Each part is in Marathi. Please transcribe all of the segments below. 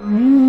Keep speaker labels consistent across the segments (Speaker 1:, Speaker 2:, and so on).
Speaker 1: Mm.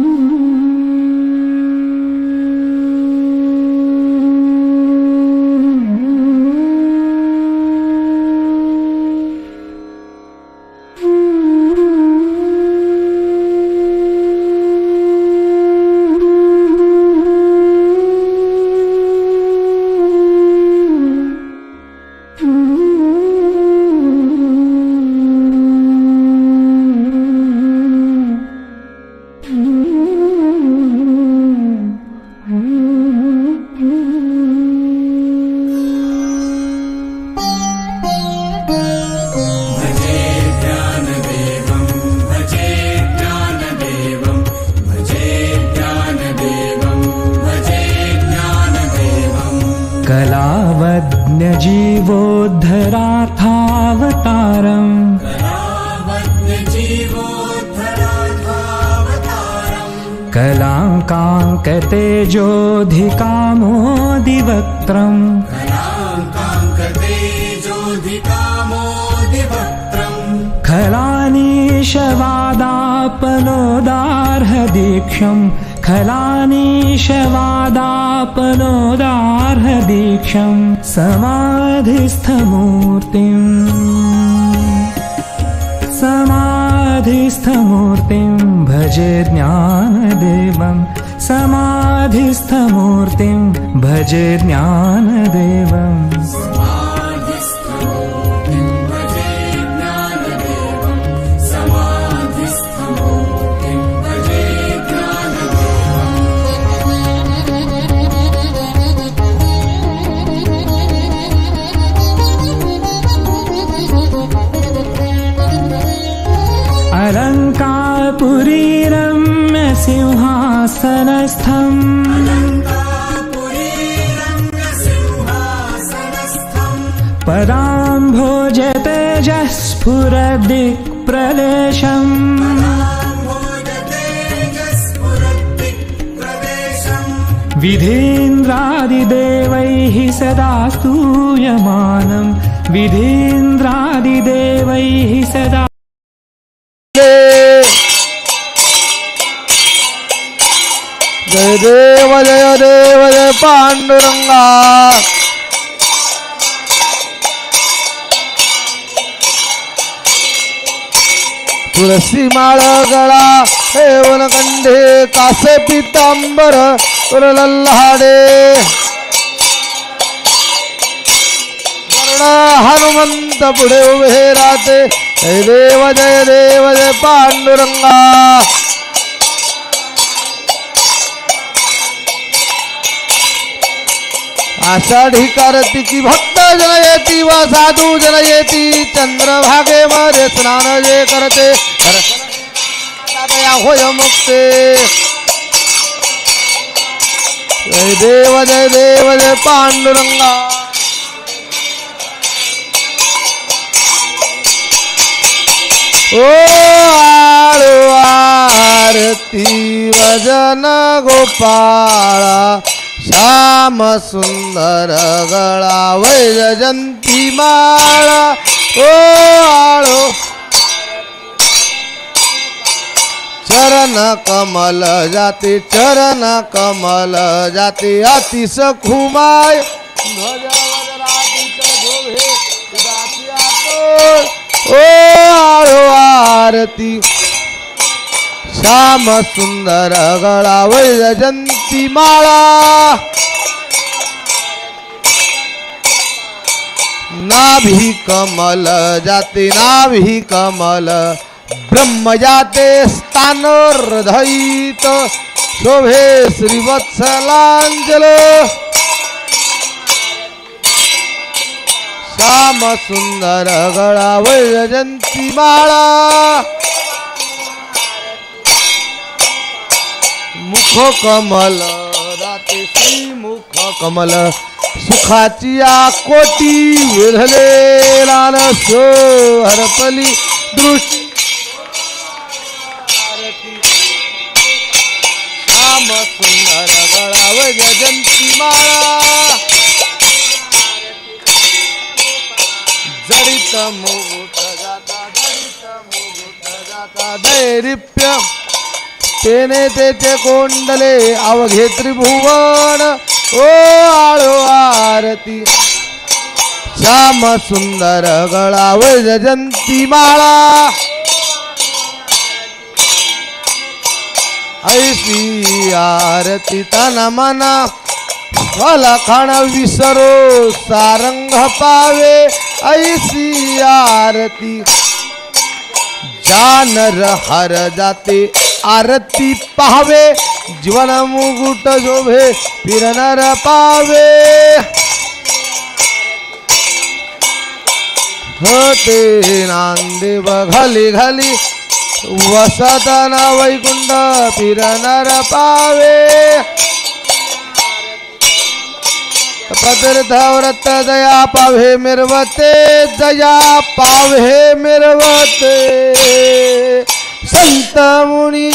Speaker 2: जीवोद्धराथावतारम्
Speaker 1: कलाङ्काङ्कतेजोऽधिकामोदिवक्त्रम् खलानीशवादापनोदार्हदीक्षम्। खलानीशवादापनोदार्हदीक्षम्। समाधिस्थमूर्तिम्। समाधिस्थमूर्तिं भजे ज्ञानदेवं समाधिस्थमूर्तिं भजे ज्ञानदेवम्
Speaker 2: पुरी
Speaker 1: पुरीरं सिंहासनस्थम्। भोजतेजः स्फुरदिक्प्रदेशम् विधीन्द्रादिदेवैः सदा स्तूयमानम् विधीन्द्रादिदेवैः सदा
Speaker 3: जय देव जय देव जय पांडुरंगा. तुळसी माळ गळा हेवन कंठे कासे पितांबर लल्हाडे हनुमंत पुढे उभे राहते. जय देव जय देव जय पांडुरंगा. आषाढी कार्तिकी भक्त जनयती व साधू जनयती चंद्रभागे मध्ये स्नान जे करते होय मुक्ते. जय देव जय देव जय पांडुरंगा. ओ आरती वजन गोपाळा. श्याम सुंदर गळा वैजयंती माळा ओ आळो. चरण कमल जाती चरण कमल जाती अतिश खुमाय ओ आळो आरती. श्याम सुंदर गळा वैजयंती माळा नाभी कमल जाते नाभी कमल ब्रह्म जाते स्थान हृदयित शोभे श्रीवत्सलांजल श्याम सुंदर गळा वैजयंती माळा मुख कमल राते श्री मुख कमल. सुखाची कोटी विरले लाल सो हरपली दृष्टी. श्याम सुंदर गळा वैजयंती माळा. जडित मुकुट जाता जडित मुकुट जाता दैरिप्य. तेने तेचे कोंडले अवघे त्रिभुवन. ओ आळो आरती. श्याम सुंदर गळाव जजंती माळा. ऐसी आरती तन मना. खाण विसरो सारंग पावे. ऐसी आरती. जानर हर जाते. आरती पाहावे जीवन मुकुट शोभे फिरनर पावे होते नांदे घाली घाली वसतन वैकुंठ फिरनर पावे पतिर्थ व्रत दया पावे, मिरवते दया पावे, मिरवते. సైతాముని